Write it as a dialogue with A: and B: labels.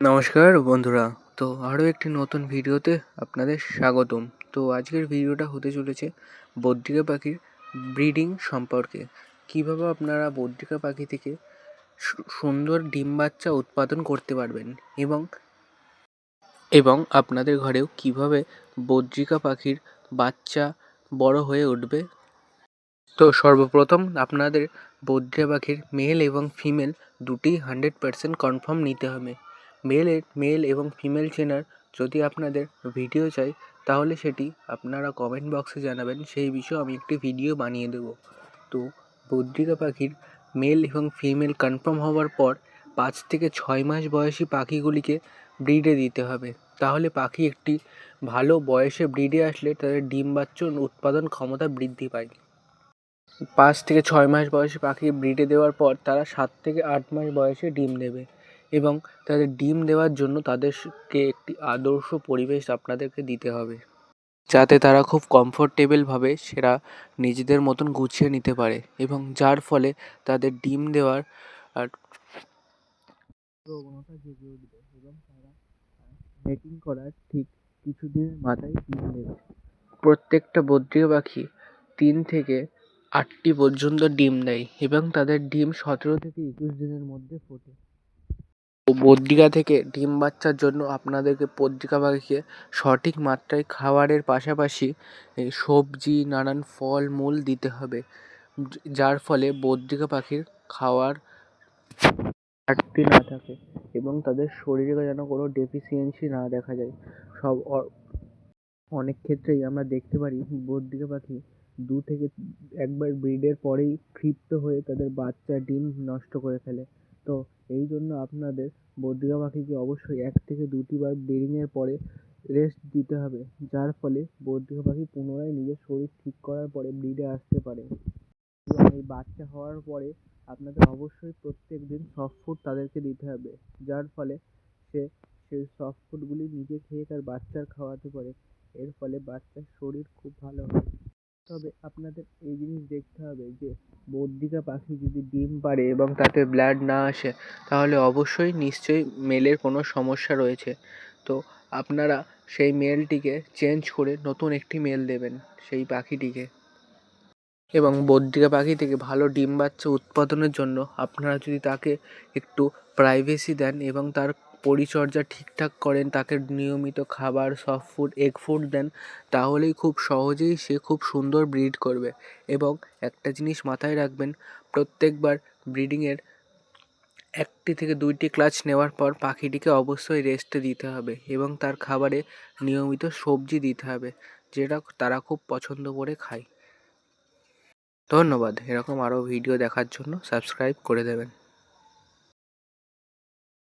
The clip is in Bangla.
A: নমস্কার বন্ধুরা, তো আরও একটি নতুন ভিডিওতে আপনাদের স্বাগতম। তো আজকের ভিডিওটা হতে চলেছে বদ্রিকা পাখির ব্রিডিং সম্পর্কে। কীভাবে আপনারা বদ্রিকা পাখি থেকে সুন্দর ডিম বাচ্চা উৎপাদন করতে পারবেন এবং এবং আপনাদের ঘরেও কীভাবে বদ্রিকা পাখির বাচ্চা বড় হয়ে উঠবে? তো সর্বপ্রথম আপনাদের বদ্রিকা পাখির মেল এবং ফিমেল দুটি হান্ড্রেড পার্সেন্ট কনফার্ম নিতে হবে। মেলের মেল এবং ফিমেল চেনার যদি আপনাদের ভিডিও চাই, তাহলে সেটি আপনারা কমেন্ট বক্সে জানাবেন। সেই বিষয়ে আমি একটি ভিডিও বানিয়ে দেবো। তো বদ্রিকা পাখির মেল এবং ফিমেল কনফার্ম হওয়ার পর পাঁচ থেকে ছয় মাস বয়সী পাখিগুলিকে ব্রিডে দিতে হবে। তাহলে পাখি একটি ভালো বয়সে ব্রিডে আসলে তাদের ডিম বাচ্চার উৎপাদন ক্ষমতা বৃদ্ধি পায়। পাঁচ থেকে ছয় মাস বয়সী পাখি ব্রিডে দেওয়ার পর তারা সাত থেকে আট মাস বয়সে ডিম দেবে। এবং তাদের ডিম দেওয়ার জন্য তাদেরকে একটি আদর্শ পরিবেশ আপনাদেরকে দিতে হবে। যাতে তারা খুব কমফোর্টেবলভাবে সেরা নিজেদের মতন গুছিয়ে নিতে পারে এবং যার ফলে তাদের ডিম দেওয়ার আর প্রবণতা জেগে উঠবে এবং তারা মেটিং করার ঠিক কিছুদিনের মাথায় ডিম দেবে। প্রত্যেকটা বদ্রিকা পাখি তিন থেকে আটটি পর্যন্ত ডিম দেয় এবং তাদের ডিম সতেরো থেকে একুশ দিনের মধ্যে ফোটে। বদ্রিকা থেকে ডিম বাচ্চার জন্য আপনাদেরকে বদ্রিকা পাখিকে সঠিক মাত্রায় খাবারের পাশাপাশি সবজি, নানান ফল মূল দিতে হবে। যার ফলে বদ্রিকা পাখির খাওয়ার ঘাটতি না থাকে এবং তাদের শরীরে যেন কোনো ডেফিসিয়েন্সি না দেখা যায়। সব অনেক ক্ষেত্রেই আমরা দেখতে পারি বদ্রিকা পাখি দু থেকে একবার ব্রিডের পরেই ক্ষিপ্ত হয়ে তাদের বাচ্চা ডিম নষ্ট করে ফেলে। তো এই জন্য আপনাদের বদ্রিকা পাখিকে অবশ্যই এক থেকে দুটি বার ব্রিডিংয়ের পরে রেস্ট দিতে হবে, যার ফলে বদ্রিকা পাখি পুনরায় নিজের শরীর ঠিক করার পরে ব্রিডে আসতে পারে। এবং এই বাচ্চা হওয়ার পরে আপনাদের অবশ্যই প্রত্যেক দিন সফট ফুড তাদেরকে দিতে হবে, যার ফলে সে সেই সফট ফুডগুলি নিজে খেয়ে তার বাচ্চার খাওয়াতে পারে। এর ফলে বাচ্চার শরীর খুব ভালো হয়। তবে আপনাদের এই জিনিস দেখতে হবে যে বদ্রিকা পাখি যদি ডিম পাড়ে এবং তাতে ব্লাড না আসে, তাহলে অবশ্যই নিশ্চয়ই মেলের কোনো সমস্যা রয়েছে। তো আপনারা সেই মেলটিকে চেঞ্জ করে নতুন একটি মেল দেবেন সেই পাখিটিকে। এবং বদ্রিকা পাখি থেকে ভালো ডিম বাচ্চা উৎপাদনের জন্য আপনারা যদি তাকে একটু প্রাইভেসি দেন এবং তার পরিচর্যা ঠিকঠাক করেন, তাকে নিয়মিত খাবার সফট ফুড এগ ফুড দেন, তাহলেই খুব সহজেই সে খুব সুন্দর ব্রিড করবে। এবং একটা জিনিস মাথায় রাখবেন, প্রত্যেকবার ব্রিডিংয়ের একটি থেকে দুইটি ক্লাচ নেওয়ার পর পাখিটিকে অবশ্যই রেস্টে দিতে হবে এবং তার খাবারে নিয়মিত সবজি দিতে হবে, যেটা তারা খুব পছন্দ করে খায়। ধন্যবাদ, এরকম আরও ভিডিও দেখার জন্য সাবস্ক্রাইব করে দেবেন।